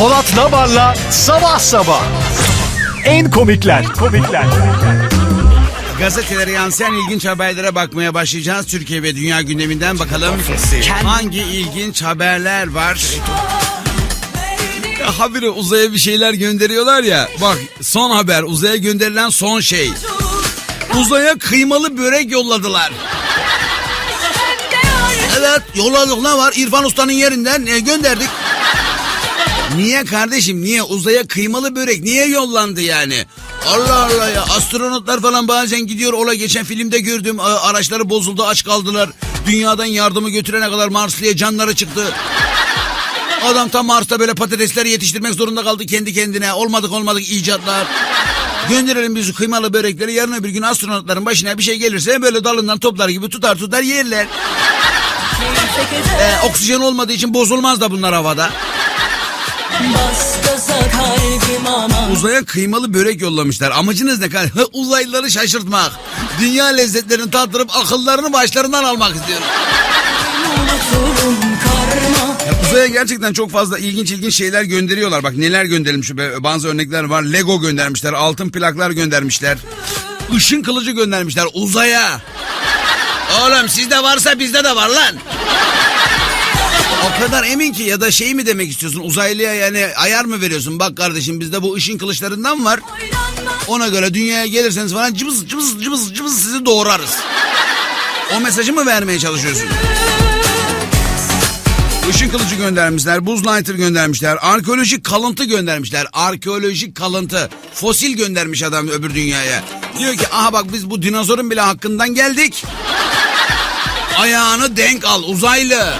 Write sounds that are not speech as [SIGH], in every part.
Polat Nabar'la Sabah Sabah. En komikler, komikler. Gazetelere yansıyan ilginç haberlere bakmaya başlayacağız. Türkiye ve dünya gündeminden bakalım hangi ilginç haberler var. Ya habire uzaya bir şeyler gönderiyorlar ya. Bak son haber uzaya gönderilen son şey. Uzaya kıymalı börek yolladılar. Evet yolladık ne var? İrfan Usta'nın yerinden e, gönderdik. Niye kardeşim niye uzaya kıymalı börek niye yollandı yani? Allah Allah ya astronotlar falan bazen gidiyor ola geçen filmde gördüm araçları bozuldu aç kaldılar. Dünyadan yardımı götürene kadar Marslı'ya canları çıktı. Adam tam Mars'ta böyle patatesler yetiştirmek zorunda kaldı kendi kendine. Olmadık olmadık icatlar. Gönderelim biz kıymalı börekleri yarın öbür gün astronotların başına bir şey gelirse böyle dalından toplar gibi tutar tutar yerler. Ee, oksijen olmadığı için bozulmaz da bunlar havada. Uzaya kıymalı börek yollamışlar. Amacınız ne kadar? Uzaylıları şaşırtmak. Dünya lezzetlerini tattırıp akıllarını başlarından almak istiyorum. uzaya gerçekten çok fazla ilginç ilginç şeyler gönderiyorlar. Bak neler gönderilmiş. Bazı örnekler var. Lego göndermişler. Altın plaklar göndermişler. Işın kılıcı göndermişler uzaya. Oğlum sizde varsa bizde de var lan. O kadar emin ki ya da şey mi demek istiyorsun uzaylıya yani ayar mı veriyorsun? Bak kardeşim bizde bu ışın kılıçlarından var. Ona göre dünyaya gelirseniz falan cıbız cıbız cıbız cıbız sizi doğrarız. O mesajı mı vermeye çalışıyorsun? Işın kılıcı göndermişler, buz lighter göndermişler, arkeolojik kalıntı göndermişler. Arkeolojik kalıntı, fosil göndermiş adam öbür dünyaya. Diyor ki aha bak biz bu dinozorun bile hakkından geldik. Ayağını denk al uzaylı.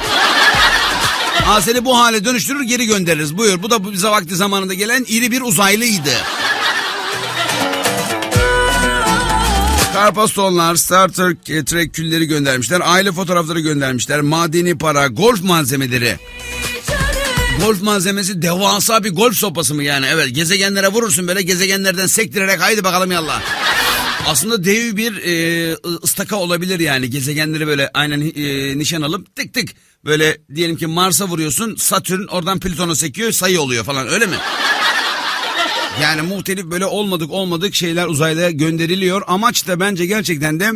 Seni bu hale dönüştürür geri göndeririz. Buyur bu da bize vakti zamanında gelen iri bir uzaylıydı. Karpastonlar, starter e, trek külleri göndermişler. Aile fotoğrafları göndermişler. Madeni para, golf malzemeleri. Golf malzemesi devasa bir golf sopası mı yani? Evet gezegenlere vurursun böyle gezegenlerden sektirerek haydi bakalım yallah. Aslında dev bir e, ıstaka olabilir yani gezegenleri böyle aynen e, nişan alıp tık tık böyle diyelim ki Mars'a vuruyorsun Satürn oradan Plüton'a sekiyor sayı oluyor falan öyle mi? Yani muhtelif böyle olmadık olmadık şeyler uzaylıya gönderiliyor. Amaç da bence gerçekten de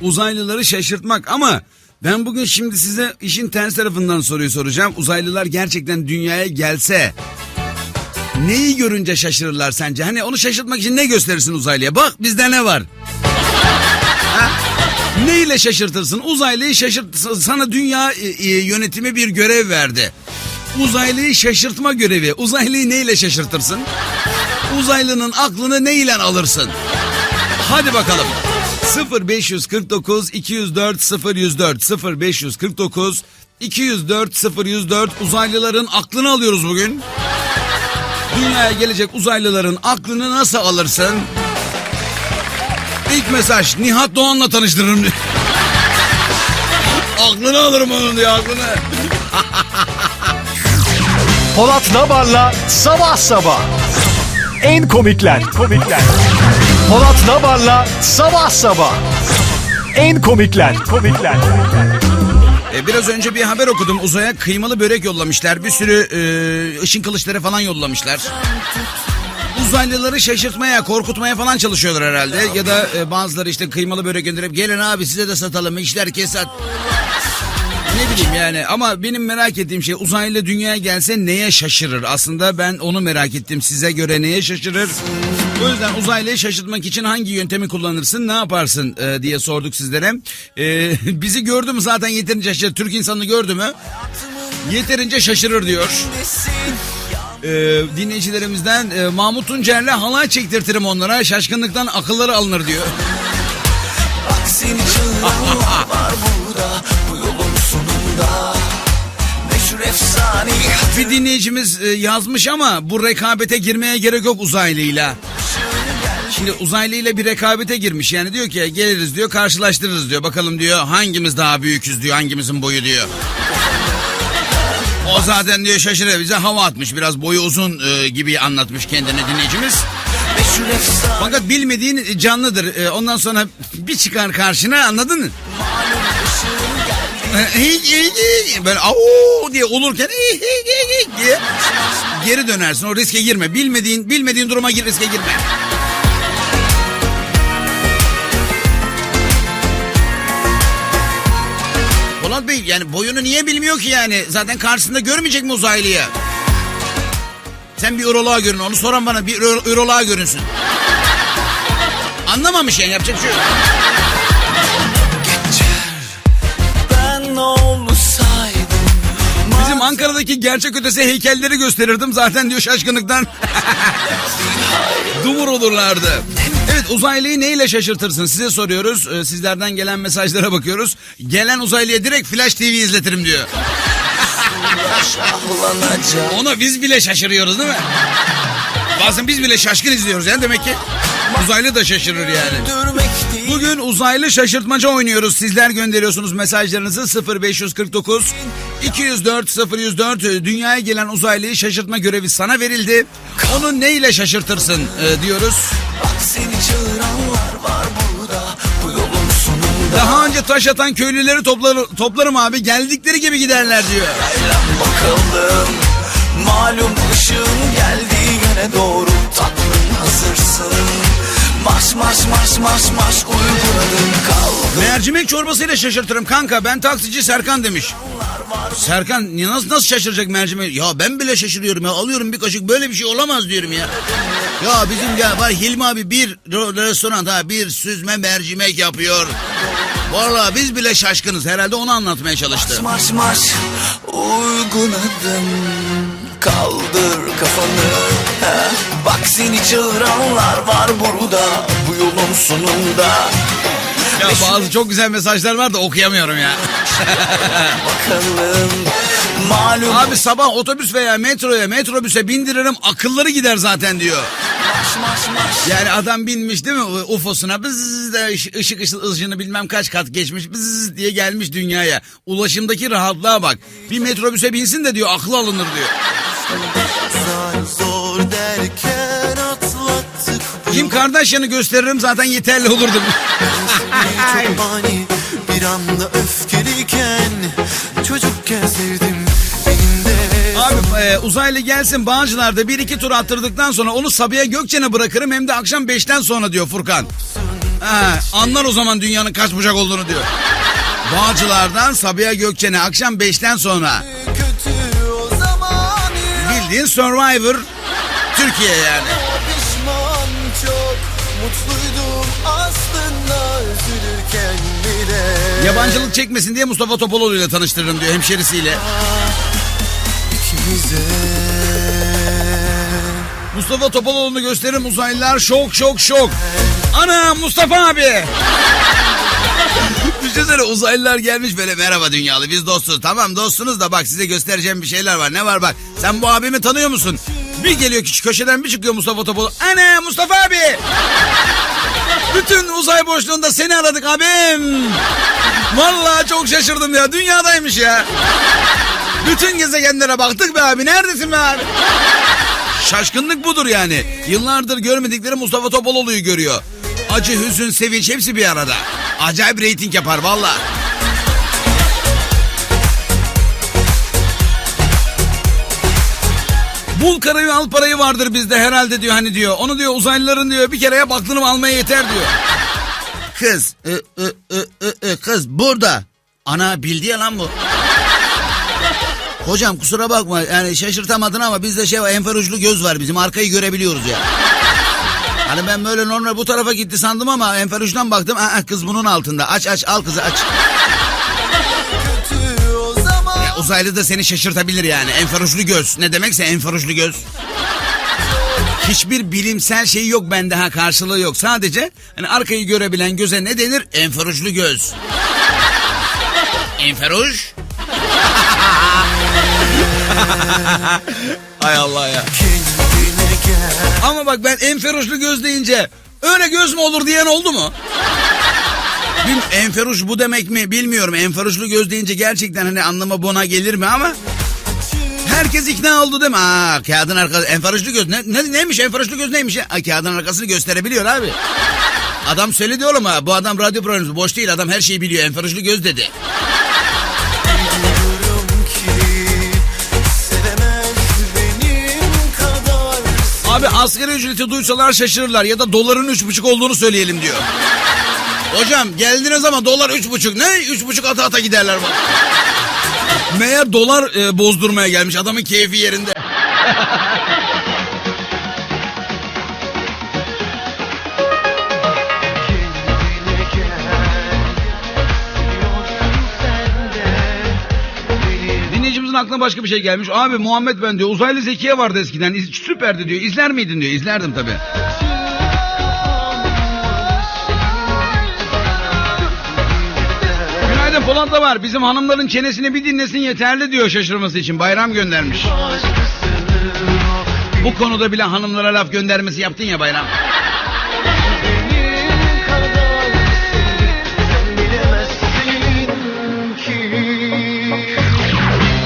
uzaylıları şaşırtmak ama ben bugün şimdi size işin ters tarafından soruyu soracağım. Uzaylılar gerçekten dünyaya gelse neyi görünce şaşırırlar sence? Hani onu şaşırtmak için ne gösterirsin uzaylıya? Bak bizde ne var? Ha? Ne ile şaşırtırsın? Uzaylıyı şaşırt sana dünya e, e, yönetimi bir görev verdi. Uzaylıyı şaşırtma görevi. Uzaylıyı neyle şaşırtırsın? Uzaylının aklını neyle alırsın? Hadi bakalım. 0549 204 0104 0549 204 0104 uzaylıların aklını alıyoruz bugün. Dünyaya gelecek uzaylıların aklını nasıl alırsın? İlk mesaj Nihat Doğan'la tanıştırırım diyor. [LAUGHS] aklını alırım onun diyor aklını. [LAUGHS] Polat Nabar'la Sabah Sabah. En komikler, komikler. Polat Nabar'la Sabah Sabah. En komikler, komikler. E, biraz önce bir haber okudum. Uzaya kıymalı börek yollamışlar. Bir sürü e, ışın kılıçları falan yollamışlar. Uzaylıları şaşırtmaya, korkutmaya falan çalışıyorlar herhalde. Ya da e, bazıları işte kıymalı börek gönderip gelin abi size de satalım işler kesat. Ne bileyim yani ama benim merak ettiğim şey uzaylı dünyaya gelse neye şaşırır? Aslında ben onu merak ettim. Size göre neye şaşırır? O yüzden uzaylıyı şaşırtmak için hangi yöntemi kullanırsın, ne yaparsın e, diye sorduk sizlere. E, [LAUGHS] bizi gördü mü zaten yeterince şaşırır. Türk insanını gördü mü? Yeterince şaşırır diyor. E, dinleyicilerimizden e, Mahmut Tuncer'le halay çektirtirim onlara. Şaşkınlıktan akılları alınır diyor. Aksini çığlığı var burada Bu yolun sonunda Bir dinleyicimiz e, yazmış ama bu rekabete girmeye gerek yok uzaylıyla. Şimdi uzaylıyla bir rekabete girmiş yani diyor ki geliriz diyor karşılaştırırız diyor. Bakalım diyor hangimiz daha büyüküz diyor hangimizin boyu diyor. O zaten diyor şaşırıyor bize hava atmış biraz boyu uzun e, gibi anlatmış kendine dinleyicimiz. Fakat bilmediğin canlıdır. E, ondan sonra bir çıkar karşına anladın mı? Böyle au diye olurken diye geri dönersin. O riske girme. Bilmediğin bilmediğin duruma gir riske girme. Bey yani boyunu niye bilmiyor ki yani? Zaten karşısında görmeyecek mi uzaylıyı? Sen bir uroloğa görün onu soran bana bir uroloğa görünsün. Anlamamış yani yapacak şey yok. Bizim Ankara'daki gerçek ötesi heykelleri gösterirdim zaten diyor şaşkınlıktan. [LAUGHS] Dumur olurlardı. Evet uzaylıyı neyle şaşırtırsın size soruyoruz. Ee, sizlerden gelen mesajlara bakıyoruz. Gelen uzaylıya direkt Flash TV izletirim diyor. şahlanacak Ona biz bile şaşırıyoruz değil mi? Bazen biz bile şaşkın izliyoruz yani demek ki uzaylı da şaşırır yani. Bugün uzaylı şaşırtmaca oynuyoruz. Sizler gönderiyorsunuz mesajlarınızı 0549 204 004 dünyaya gelen uzaylıyı şaşırtma görevi sana verildi. Onu neyle şaşırtırsın e, diyoruz. Daha önce taş atan köylüleri toplar, toplarım abi geldikleri gibi giderler diyor. Bakalım Malum ışığın geldiği yöne doğru Tatlım hazırsın Marş marş marş marş marş Uyguladın kal Mercimek çorbasıyla şaşırtırım kanka ben taksici Serkan demiş. Serkan nasıl, nasıl şaşıracak mercimek? Ya ben bile şaşırıyorum ya alıyorum bir kaşık böyle bir şey olamaz diyorum ya. Ya bizim ya var Hilmi abi bir re- restoran ha bir süzme mercimek yapıyor. Vallahi biz bile şaşkınız herhalde onu anlatmaya çalıştı. Marş marş uygun adım Kaldır kafanı ha. Bak seni çağıranlar var burada Bu yolun sonunda Ya bazı çok güzel mesajlar var da okuyamıyorum ya. [LAUGHS] Bakalım Malum Abi sabah otobüs veya metroya metrobüse bindiririm akılları gider zaten diyor. marş marş marş Yani adam binmiş değil mi UFO'suna bızz da ış- ışık ışık ışığını bilmem kaç kat geçmiş bızz diye gelmiş dünyaya. Ulaşımdaki rahatlığa bak. Bir metrobüse binsin de diyor aklı alınır diyor. Kim Kardashian'ı gösteririm zaten yeterli olurdu. Bir anda öfkeliyken Çocukken sevdim Abi e, uzaylı gelsin Bağcılar'da bir iki tur attırdıktan sonra onu Sabiha Gökçen'e bırakırım hem de akşam beşten sonra diyor Furkan. Ha, anlar o zaman dünyanın kaç bucak olduğunu diyor. Bağcılar'dan Sabiha Gökçen'e akşam beşten sonra. Bildiğin Survivor Türkiye yani. Pişman çok Mutluydum aslında Üzülürken bile Yabancılık çekmesin diye Mustafa Topaloğlu ile tanıştırırım diyor hemşerisiyle. Mustafa Topaloğlu'nu gösteririm uzaylılar şok şok şok. Ana Mustafa abi. Düşünsene uzaylılar gelmiş böyle merhaba dünyalı biz dostuz. Tamam dostsunuz da bak size göstereceğim bir şeyler var. Ne var bak sen bu abimi tanıyor musun? Bir geliyor küçük köşeden bir çıkıyor Mustafa Topaloğlu. Ana Mustafa abi. Bütün uzay boşluğunda seni aradık abim. Vallahi çok şaşırdım ya dünyadaymış ya. Bütün gezegenlere baktık be abi neredesin be abi? Şaşkınlık budur yani. Yıllardır görmedikleri Mustafa Topaloğlu'yu görüyor. Acı, hüzün, sevinç hepsi bir arada. Acayip reyting yapar valla. Bul karayı al parayı vardır bizde herhalde diyor hani diyor. Onu diyor uzaylıların diyor bir kereye baktığını almaya yeter diyor. Kız, ı, ı, ı, ı, kız burada. Ana bildi ya lan bu. Hocam kusura bakma yani şaşırtamadın ama bizde şey var enfer uçlu göz var bizim arkayı görebiliyoruz ya. Hani ben böyle normal bu tarafa gitti sandım ama enfer uçtan baktım aa, kız bunun altında aç aç al kızı aç. Ya, uzaylı da seni şaşırtabilir yani enfer uçlu göz ne demekse enfer uçlu göz. Hiçbir bilimsel şey yok bende ha karşılığı yok sadece hani arkayı görebilen göze ne denir enfer uçlu göz. enfer uç. Hay [LAUGHS] Allah ya. Ama bak ben enferuşlu göz deyince öyle göz mü olur diyen oldu mu? Bilmiyorum, enferuş bu demek mi bilmiyorum. Enferuşlu göz deyince gerçekten hani anlama buna gelir mi ama herkes ikna oldu değil mi? Aa, kağıdın arkası enferuşlu göz ne, ne neymiş enferuşlu göz neymiş? Aa, kağıdın arkasını gösterebiliyor abi. Adam söyledi oğlum ha bu adam radyo programı boş değil adam her şeyi biliyor enferuşlu göz dedi. Abi asgari ücreti duysalar şaşırırlar ya da doların üç buçuk olduğunu söyleyelim diyor. Hocam geldiniz ama dolar üç buçuk. Ne? Üç buçuk ata ata giderler bana. Meğer dolar e, bozdurmaya gelmiş. Adamın keyfi yerinde. Aklına başka bir şey gelmiş. Abi Muhammed ben diyor uzaylı Zekiye vardı eskiden. Süperdi diyor. İzler miydin diyor. İzlerdim tabii. Günaydın Polat da var. Bizim hanımların çenesini bir dinlesin yeterli diyor şaşırması için. Bayram göndermiş. Bu konuda bile hanımlara laf göndermesi yaptın ya Bayram.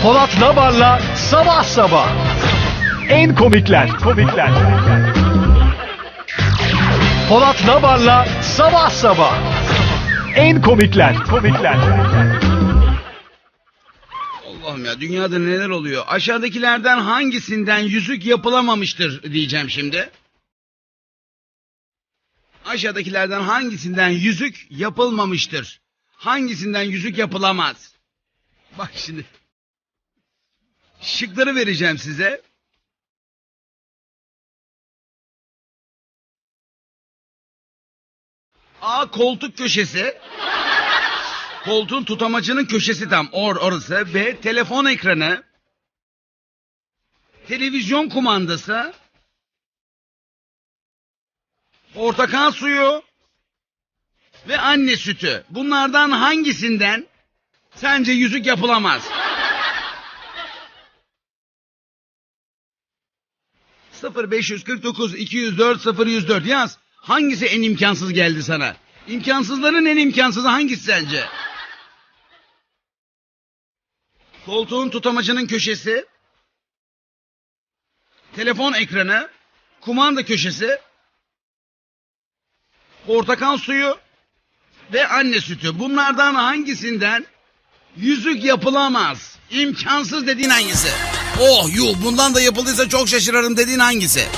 Polat Nabar'la Sabah Sabah En komikler Komikler Polat Nabar'la Sabah Sabah En komikler Komikler Allah'ım ya dünyada neler oluyor? Aşağıdakilerden hangisinden yüzük yapılamamıştır diyeceğim şimdi. Aşağıdakilerden hangisinden yüzük yapılmamıştır? Hangisinden yüzük yapılamaz? Bak şimdi. Şıkları vereceğim size. A koltuk köşesi. Koltuğun tutamacının köşesi tam or orası. B telefon ekranı. Televizyon kumandası. Portakal suyu. Ve anne sütü. Bunlardan hangisinden sence yüzük yapılamaz? 0549 204 0104 yaz. Hangisi en imkansız geldi sana? İmkansızların en imkansızı hangisi sence? Koltuğun tutamacının köşesi, telefon ekranı, kumanda köşesi, portakal suyu ve anne sütü. Bunlardan hangisinden yüzük yapılamaz? İmkansız dediğin hangisi? Oh yuh bundan da yapıldıysa çok şaşırırım dediğin hangisi?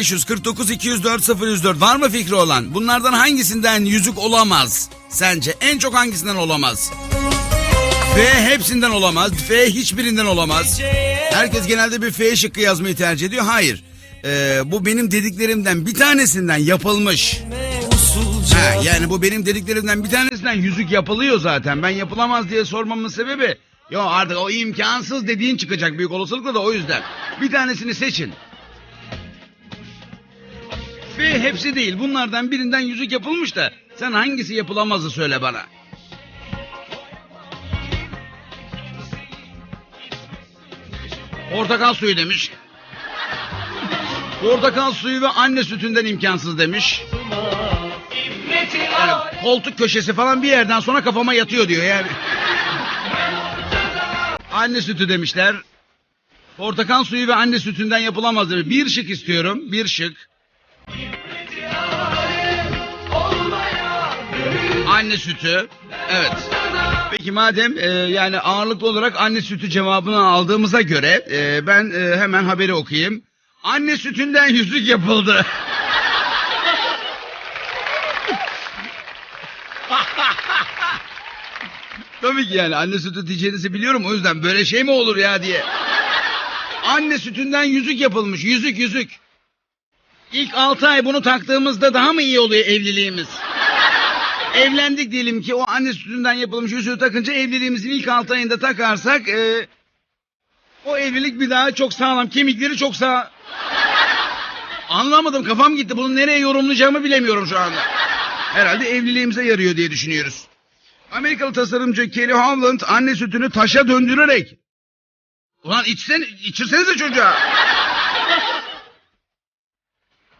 ...549 204 004 var mı fikri olan? Bunlardan hangisinden yüzük olamaz? Sence en çok hangisinden olamaz? F hepsinden olamaz. F hiçbirinden olamaz. Herkes genelde bir F şıkkı yazmayı tercih ediyor. Hayır. Ee, bu benim dediklerimden bir tanesinden yapılmış. Ha, yani bu benim dediklerimden bir tanesinden yüzük yapılıyor zaten. Ben yapılamaz diye sormamın sebebi... Yo artık o imkansız dediğin çıkacak büyük olasılıkla da o yüzden. Bir tanesini seçin. F hepsi değil. Bunlardan birinden yüzük yapılmış da sen hangisi yapılamazı söyle bana. Portakal suyu demiş. Portakal suyu ve anne sütünden imkansız demiş. Yani koltuk köşesi falan bir yerden sonra kafama yatıyor diyor yani. Anne sütü demişler. Portakal suyu ve anne sütünden yapılamaz demiş. Bir şık istiyorum. Bir şık. Anne sütü. Evet. Peki madem e, yani ağırlıklı olarak anne sütü cevabını aldığımıza göre e, ben e, hemen haberi okuyayım. Anne sütünden yüzük yapıldı. [LAUGHS] Tabii ki yani anne sütü diyeceğinizi biliyorum o yüzden böyle şey mi olur ya diye. Anne sütünden yüzük yapılmış yüzük yüzük. İlk 6 ay bunu taktığımızda daha mı iyi oluyor evliliğimiz? Evlendik diyelim ki o anne sütünden yapılmış yüzüğü takınca evliliğimizin ilk 6 ayında takarsak e, o evlilik bir daha çok sağlam kemikleri çok sağ... Anlamadım kafam gitti bunu nereye yorumlayacağımı bilemiyorum şu anda. Herhalde evliliğimize yarıyor diye düşünüyoruz. Amerikalı tasarımcı Kelly Howland anne sütünü taşa döndürerek Ulan içsen, içirsenize çocuğa.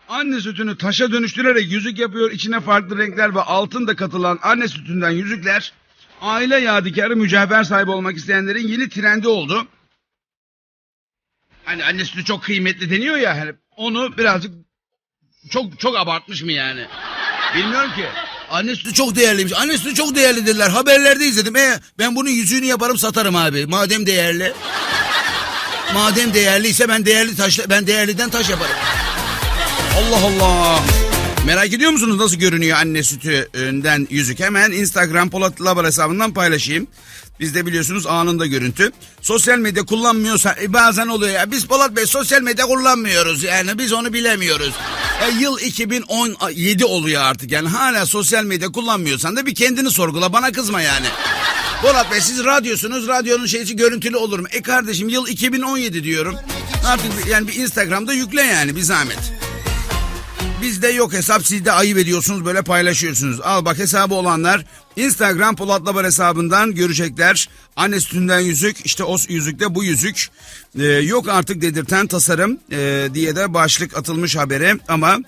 Anne sütünü taşa dönüştürerek yüzük yapıyor. İçine farklı renkler ve altın da katılan anne sütünden yüzükler aile yadigarı mücevher sahibi olmak isteyenlerin yeni trendi oldu. Hani anne sütü çok kıymetli deniyor ya hani onu birazcık çok çok abartmış mı yani? Bilmiyorum ki. Anne sütü çok değerliymiş. Anne sütü çok değerli dediler. Haberlerde izledim. E, ben bunun yüzüğünü yaparım satarım abi. Madem değerli. Madem değerliyse ben değerli taş ben değerliden taş yaparım. Allah Allah. Merak ediyor musunuz nasıl görünüyor anne sütünden yüzük? Hemen Instagram Polat Labar hesabından paylaşayım. Bizde biliyorsunuz anında görüntü. Sosyal medya kullanmıyorsa e, bazen oluyor ya. Biz Polat Bey sosyal medya kullanmıyoruz yani biz onu bilemiyoruz. E, yıl 2017 oluyor artık yani hala sosyal medya kullanmıyorsan da bir kendini sorgula bana kızma yani. Polat Bey siz radyosunuz radyonun şeysi görüntülü olur mu? E kardeşim yıl 2017 diyorum. Artık yani bir Instagram'da yükle yani bir zahmet. Bizde yok hesap siz de ayıp ediyorsunuz böyle paylaşıyorsunuz. Al bak hesabı olanlar Instagram Polat Labar hesabından görecekler. Anne sütünden yüzük işte o yüzükte bu yüzük. Ee, yok artık dedirten tasarım ee, diye de başlık atılmış habere ama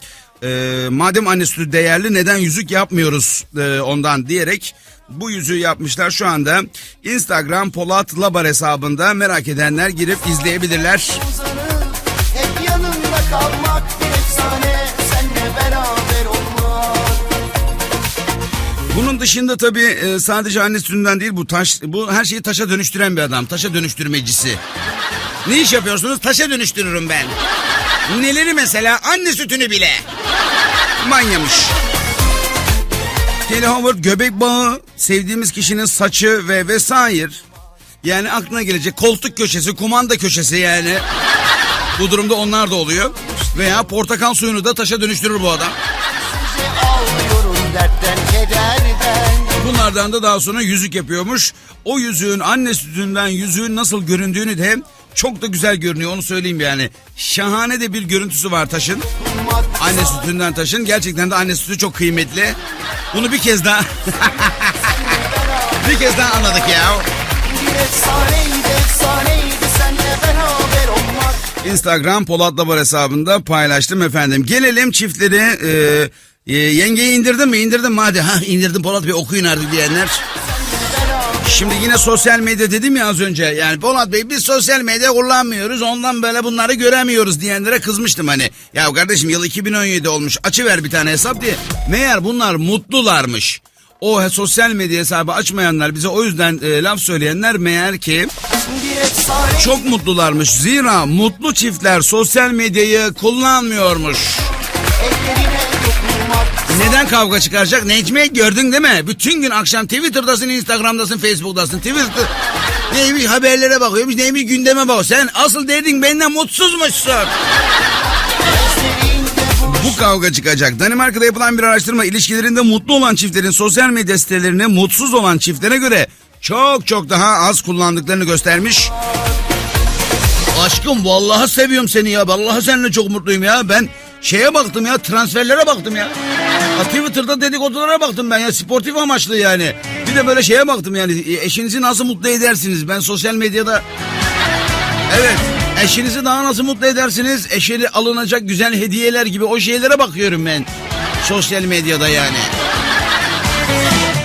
ee, madem anne sütü değerli neden yüzük yapmıyoruz ee, ondan diyerek bu yüzüğü yapmışlar şu anda Instagram Polat Labar hesabında merak edenler girip izleyebilirler. uzanır Hep yanında kalmak Bunun dışında tabii e, sadece anne sütünden değil bu taş bu her şeyi taşa dönüştüren bir adam. Taşa dönüştürmecisi. Ne iş yapıyorsunuz? Taşa dönüştürürüm ben. Neleri mesela? Anne sütünü bile. Manyamış. Kelly Howard göbek bağı, sevdiğimiz kişinin saçı ve vesaire. Yani aklına gelecek koltuk köşesi, kumanda köşesi yani. Bu durumda onlar da oluyor. Veya portakal suyunu da taşa dönüştürür bu adam. Dertten Bunlardan da daha sonra yüzük yapıyormuş. O yüzüğün anne sütünden yüzüğün nasıl göründüğünü de çok da güzel görünüyor onu söyleyeyim yani. Şahane de bir görüntüsü var taşın. Anne sütünden taşın. Gerçekten de anne sütü çok kıymetli. Bunu bir kez daha [LAUGHS] bir kez daha anladık ya. Instagram Polat Labar hesabında paylaştım efendim. Gelelim çiftleri e, e, yengeyi indirdin mi? İndirdim mi? Ha indirdim Polat Bey okuyun artık diyenler. Şimdi yine sosyal medya dedim ya az önce. Yani Polat Bey biz sosyal medya kullanmıyoruz. Ondan böyle bunları göremiyoruz diyenlere kızmıştım hani. Ya kardeşim yıl 2017 olmuş. Açıver bir tane hesap diye. Meğer bunlar mutlularmış. O sosyal medya hesabı açmayanlar bize o yüzden e, laf söyleyenler meğer ki çok mutlularmış. Zira mutlu çiftler sosyal medyayı kullanmıyormuş. dokunmak Neden kavga çıkaracak? Necmi gördün değil mi? Bütün gün akşam Twitter'dasın, Instagram'dasın, Facebook'tasın. Twitter neymiş haberlere bakıyormuş, neymiş gündeme bak. Sen asıl derdin benden mutsuzmuşsun. Bu kavga çıkacak. Danimarka'da yapılan bir araştırma ilişkilerinde mutlu olan çiftlerin sosyal medya sitelerini mutsuz olan çiftlere göre çok çok daha az kullandıklarını göstermiş. Aşkım vallahi seviyorum seni ya. Vallahi seninle çok mutluyum ya. Ben şeye baktım ya transferlere baktım ya. ya Twitter'da dedikodulara baktım ben ya sportif amaçlı yani. Bir de böyle şeye baktım yani e, eşinizi nasıl mutlu edersiniz? Ben sosyal medyada Evet. Eşinizi daha nasıl mutlu edersiniz? Eşeri alınacak güzel hediyeler gibi o şeylere bakıyorum ben. Sosyal medyada yani.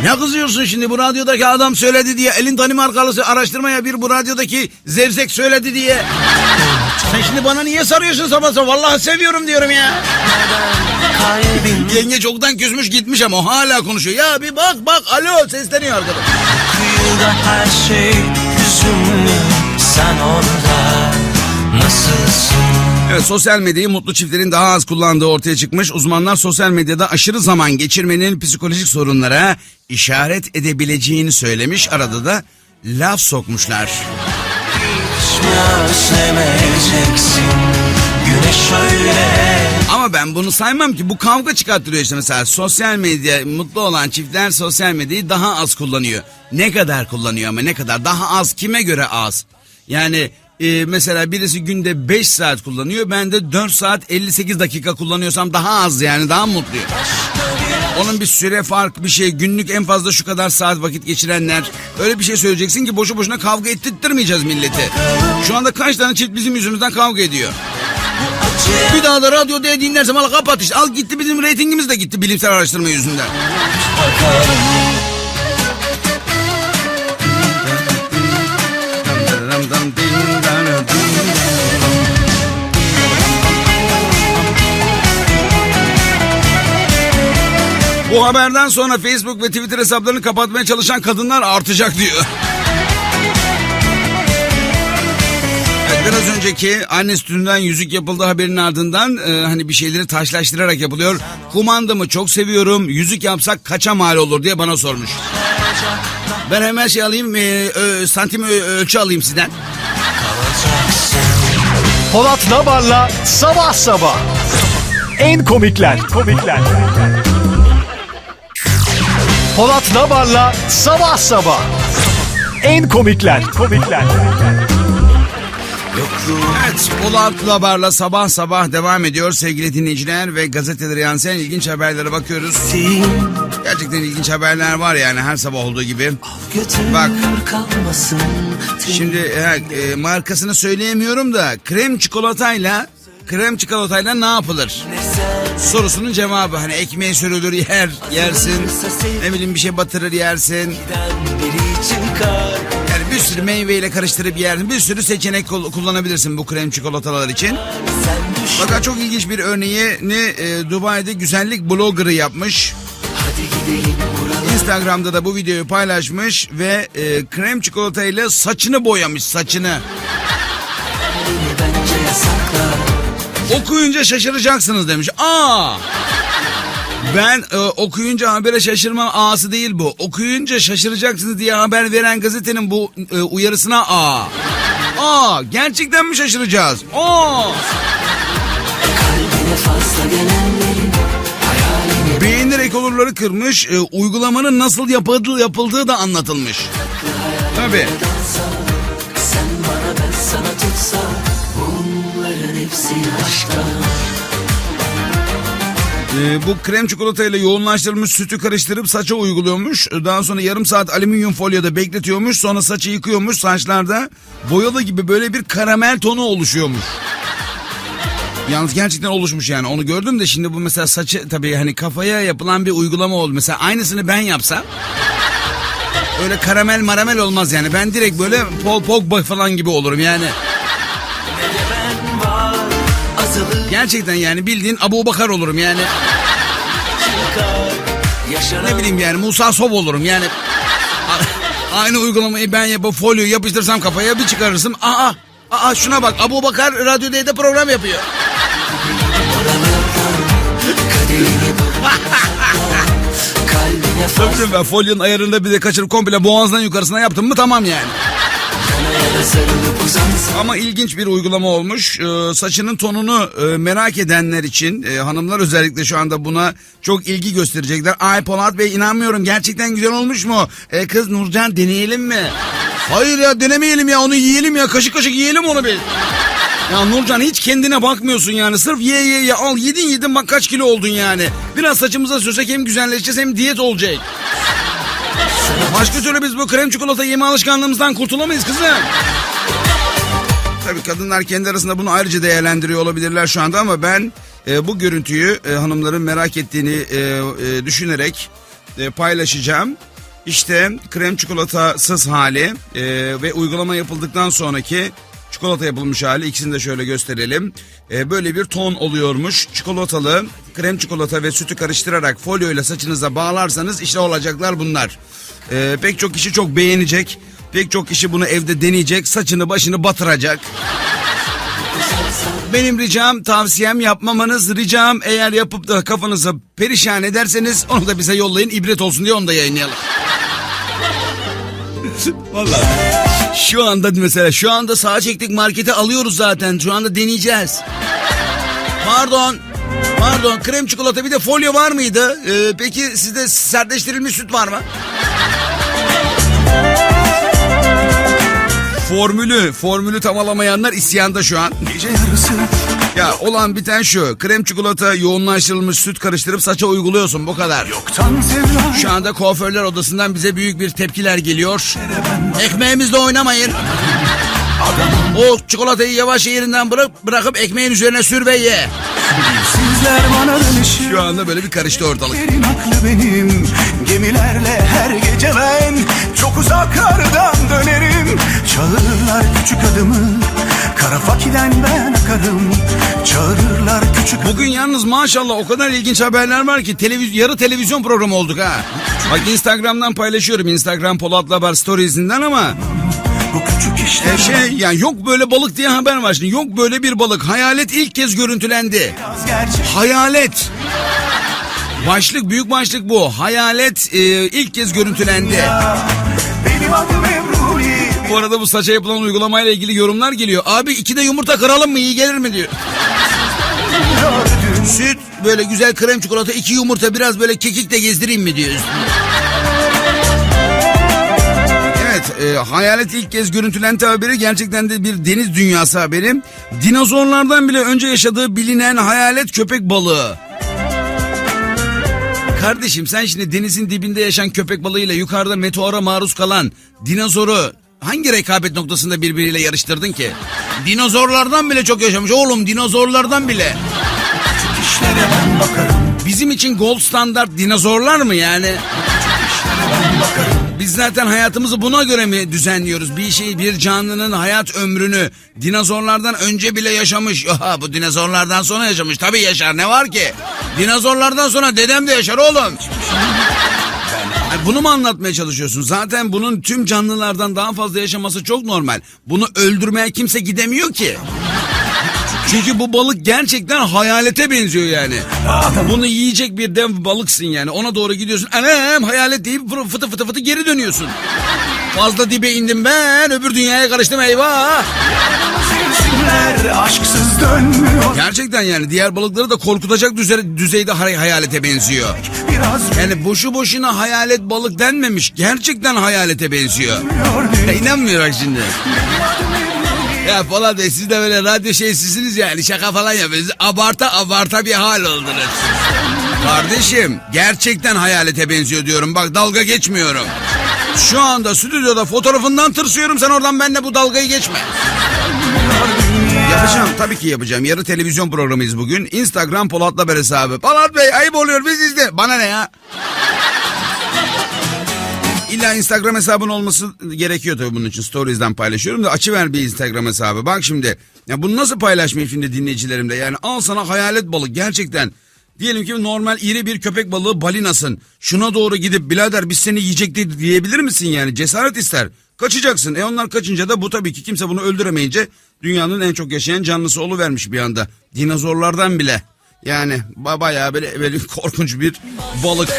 Ne kızıyorsun şimdi bu radyodaki adam söyledi diye elin Danimarkalısı araştırmaya bir bu radyodaki zevzek söyledi diye. Sen şimdi bana niye sarıyorsun sabah sabah? Vallahi seviyorum diyorum ya. Yenge çoktan küsmüş gitmiş ama o hala konuşuyor. Ya bir bak bak alo sesleniyor arkadaş. kıyıda her şey hüzünlü Sen orada nasılsın? Evet sosyal medyayı mutlu çiftlerin daha az kullandığı ortaya çıkmış. Uzmanlar sosyal medyada aşırı zaman geçirmenin psikolojik sorunlara işaret edebileceğini söylemiş. Arada da laf sokmuşlar. Hiç mi özlemeyeceksin? Güneş öyle Ama ben bunu saymam ki bu kavga çıkarttırıyor işte mesela sosyal medya mutlu olan çiftler sosyal medyayı daha az kullanıyor. Ne kadar kullanıyor ama ne kadar daha az kime göre az? Yani e, mesela birisi günde 5 saat kullanıyor ben de 4 saat 58 dakika kullanıyorsam daha az yani daha mutluyum. Onun bir süre fark bir şey günlük en fazla şu kadar saat vakit geçirenler öyle bir şey söyleyeceksin ki boşu boşuna kavga ettirtmeyeceğiz milleti. Şu anda kaç tane çift bizim yüzümüzden kavga ediyor. Bir daha da radyoda dinlersem al kapat işte. Al gitti bizim reytingimiz de gitti bilimsel araştırma yüzünden. Bu haberden sonra Facebook ve Twitter hesaplarını kapatmaya çalışan kadınlar artacak diyor. Biraz önceki anne sütünden yüzük yapıldığı haberinin ardından e, hani bir şeyleri taşlaştırarak yapılıyor. Kumandamı çok seviyorum. Yüzük yapsak kaça mal olur diye bana sormuş. Ben hemen şey alayım, e, ö, santim ö- ölçü alayım sizden. Polat Nabar'la Sabah Sabah En komikler Komikler Polat Nabar'la Sabah Sabah En komikler Komikler Evet, Polat Labar'la sabah sabah devam ediyor sevgili dinleyiciler ve gazetelere yansıyan ilginç haberlere bakıyoruz. Gerçekten ilginç haberler var yani her sabah olduğu gibi. Bak. Şimdi e, markasını söyleyemiyorum da krem çikolatayla krem çikolatayla ne yapılır? Sorusunun cevabı hani ekmeğe sürülür yer yersin. Ne bileyim bir şey batırır yersin. Yani bir sürü meyveyle karıştırıp yersin. Bir sürü seçenek kul- kullanabilirsin bu krem çikolatalar için. Fakat çok ilginç bir örneğini e, Dubai'de güzellik bloggerı yapmış. Instagram'da da bu videoyu paylaşmış ve e, krem çikolatayla saçını boyamış saçını. Okuyunca şaşıracaksınız demiş. Aa! Ben e, okuyunca habere şaşırmam ağası değil bu. Okuyunca şaşıracaksınız diye haber veren gazetenin bu e, uyarısına aa. Aa, gerçekten mi şaşıracağız? Aa! Beğeni rekorları kırmış, e, uygulamanın nasıl yapıldığı, yapıldığı da anlatılmış. Tabii. Hepsi aşkta Ee, bu krem çikolatayla yoğunlaştırılmış sütü karıştırıp saça uyguluyormuş. Daha sonra yarım saat alüminyum folyoda bekletiyormuş. Sonra saçı yıkıyormuş. Saçlarda boyalı gibi böyle bir karamel tonu oluşuyormuş. Yalnız gerçekten oluşmuş yani onu gördüm de şimdi bu mesela saçı tabii hani kafaya yapılan bir uygulama oldu. Mesela aynısını ben yapsam öyle karamel maramel olmaz yani. Ben direkt böyle Paul Pogba falan gibi olurum yani. Gerçekten yani bildiğin Abu Bakar olurum yani. Ne bileyim yani Musa Sov olurum yani. Aynı uygulamayı ben yapıp folyoyu yapıştırsam kafaya bir çıkarırsın. Aa, aa şuna bak Abu Bakar Radyo D'de program yapıyor. Tabii ben folyonun ayarında bir de kaçırıp komple boğazdan yukarısına yaptım mı tamam yani. Ama ilginç bir uygulama olmuş. Ee, saçının tonunu e, merak edenler için e, hanımlar özellikle şu anda buna çok ilgi gösterecekler. Ay Polat Bey inanmıyorum gerçekten güzel olmuş mu? E, kız Nurcan deneyelim mi? Hayır ya denemeyelim ya onu yiyelim ya kaşık kaşık yiyelim onu bir. Ya Nurcan hiç kendine bakmıyorsun yani. Sırf ye ye ye al yedin yedin bak kaç kilo oldun yani. Biraz saçımıza sürsek hem güzelleşeceğiz hem diyet olacak. Başka türlü biz bu krem çikolata yeme alışkanlığımızdan kurtulamayız kızım. Tabii kadınlar kendi arasında bunu ayrıca değerlendiriyor olabilirler şu anda ama ben e, bu görüntüyü e, hanımların merak ettiğini e, e, düşünerek e, paylaşacağım. İşte krem çikolatasız hali e, ve uygulama yapıldıktan sonraki çikolata yapılmış hali ikisini de şöyle gösterelim. E, böyle bir ton oluyormuş. Çikolatalı krem çikolata ve sütü karıştırarak folyo ile saçınıza bağlarsanız işte olacaklar bunlar. E, pek çok kişi çok beğenecek. Pek çok kişi bunu evde deneyecek. Saçını başını batıracak. Benim ricam tavsiyem yapmamanız ricam eğer yapıp da kafanızı perişan ederseniz onu da bize yollayın ibret olsun diye onu da yayınlayalım. [LAUGHS] Vallahi. Şu anda mesela şu anda sağa çektik markete alıyoruz zaten şu anda deneyeceğiz. Pardon. Pardon krem çikolata bir de folyo var mıydı? Ee, peki sizde sertleştirilmiş süt var mı? Formülü, formülü tamamlamayanlar isyanda şu an. gece yarısı Ya olan biten şu. Krem çikolata yoğunlaştırılmış süt karıştırıp saça uyguluyorsun bu kadar. tam sevran Şu anda kuaförler odasından bize büyük bir tepkiler geliyor. Ekmeğimizle oynamayın. O çikolatayı yavaş yerinden bırak, bırakıp ekmeğin üzerine sür ve ye. Sizler bana dönüşüyor Şu anda böyle bir karıştı ortalık. Yerin aklı benim Gemilerle her gece ben Çok uzaklardan dönerim Çağırırlar küçük adımı Kara fakiden ben akarım Çağırırlar küçük Bugün yalnız maşallah o kadar ilginç haberler var ki televiz yarı televizyon programı olduk ha. Bak Instagram'dan paylaşıyorum. Instagram Polat Labar storiesinden ama Bu küçük işler e, şey yani yok böyle balık diye haber var şimdi. Yok böyle bir balık. Hayalet ilk kez görüntülendi. Hayalet. Başlık büyük başlık bu. Hayalet e, ilk kez görüntülendi. Bu arada bu saça yapılan uygulamayla ilgili yorumlar geliyor. Abi iki de yumurta kıralım mı iyi gelir mi diyor. Süt böyle güzel krem çikolata iki yumurta biraz böyle kekik de gezdireyim mi diyor üstüne. E, hayalet ilk kez görüntülendi haberi gerçekten de bir deniz dünyası haberi. Dinozorlardan bile önce yaşadığı bilinen hayalet köpek balığı. Kardeşim sen şimdi denizin dibinde yaşayan köpek balığıyla yukarıda meteora maruz kalan dinozoru hangi rekabet noktasında birbiriyle yarıştırdın ki? Dinozorlardan bile çok yaşamış oğlum dinozorlardan bile. Bizim için gold standart dinozorlar mı yani? Biz zaten hayatımızı buna göre mi düzenliyoruz? Bir şey, bir canlının hayat ömrünü dinozorlardan önce bile yaşamış. [LAUGHS] Oha, bu dinozorlardan sonra yaşamış. Tabii yaşar ne var ki? Dinozorlardan sonra dedem de yaşar oğlum. Ay, Bunu mu anlatmaya çalışıyorsun? Zaten bunun tüm canlılardan daha fazla yaşaması çok normal. Bunu öldürmeye kimse gidemiyor ki. Çünkü bu balık gerçekten hayalete benziyor yani. Bunu yiyecek bir dev balıksın yani. Ona doğru gidiyorsun. Anam hayalet deyip fı- fıtı fıtı fıtı geri dönüyorsun. Fazla dibe indim ben öbür dünyaya karıştım eyvah. Aşksız dönmüyor Gerçekten yani diğer balıkları da korkutacak düze- düzeyde hay- hayalete benziyor. Yani boşu boşuna hayalet balık denmemiş. Gerçekten hayalete benziyor. Ya inanmıyor bak şimdi. Ya Polat Bey siz de böyle radyo şeysizsiniz yani şaka falan yapıyorsunuz. Abarta abarta bir hal oldunuz. Kardeşim gerçekten hayalete benziyor diyorum bak dalga geçmiyorum. Şu anda stüdyoda fotoğrafından tırsıyorum sen oradan benimle bu dalgayı geçme. Yapacağım tabii ki yapacağım. Yarı televizyon programıyız bugün. Instagram Polat Laber hesabı. Polat Bey ayıp oluyor biz izle. Bana ne ya? İlla Instagram hesabın olması gerekiyor tabii bunun için. Stories'den paylaşıyorum da açıver bir Instagram hesabı. Bak şimdi. Ya bunu nasıl paylaşmayayım şimdi dinleyicilerimle? Yani al sana hayalet balık gerçekten. Diyelim ki normal iri bir köpek balığı balinasın. Şuna doğru gidip birader biz seni yiyecektik diyebilir misin yani? Cesaret ister. Kaçacaksın. E onlar kaçınca da bu tabii ki kimse bunu öldüremeyince dünyanın en çok yaşayan canlısı vermiş bir anda. Dinozorlardan bile. Yani ba- bayağı böyle, böyle [LAUGHS] korkunç bir balık.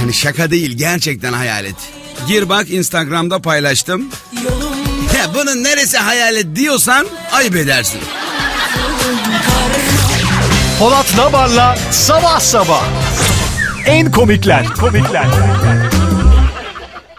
Yani şaka değil gerçekten hayalet. Gir bak Instagram'da paylaştım. Ya bunun neresi hayalet diyorsan ayıp edersin. Polat Nabar'la Sabah Sabah En komikler komikler